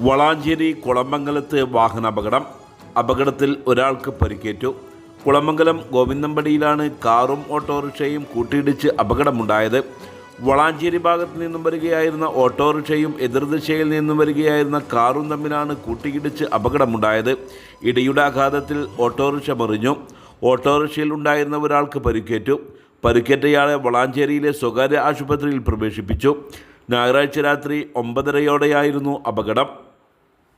വളാഞ്ചേരി കുളമംഗലത്ത് വാഹനാപകടം അപകടത്തിൽ ഒരാൾക്ക് പരിക്കേറ്റു. കുളമംഗലം ഗോവിന്ദമ്പടിയിലാണ് കാറും ഓട്ടോറിക്ഷയും കൂട്ടിയിടിച്ച് അപകടമുണ്ടായത്. വളാഞ്ചേരി ഭാഗത്ത് നിന്നും വരികയായിരുന്ന ഓട്ടോറിക്ഷയും എതിർദിശയിൽ നിന്നും വരികയായിരുന്ന കാറും തമ്മിലാണ് കൂട്ടിയിടിച്ച് അപകടമുണ്ടായത്. ഇടിയുടെ ആഘാതത്തിൽ ഓട്ടോറിക്ഷ മറിഞ്ഞു. ഓട്ടോറിക്ഷയിൽ ഉണ്ടായിരുന്ന ഒരാൾക്ക് പരിക്കേറ്റു. പരിക്കേറ്റയാളെ വളാഞ്ചേരിയിലെ സ്വകാര്യ ആശുപത്രിയിൽ പ്രവേശിപ്പിച്ചു. ഞായറാഴ്ച രാത്രി ഒമ്പതരയോടെയായിരുന്നു അപകടം.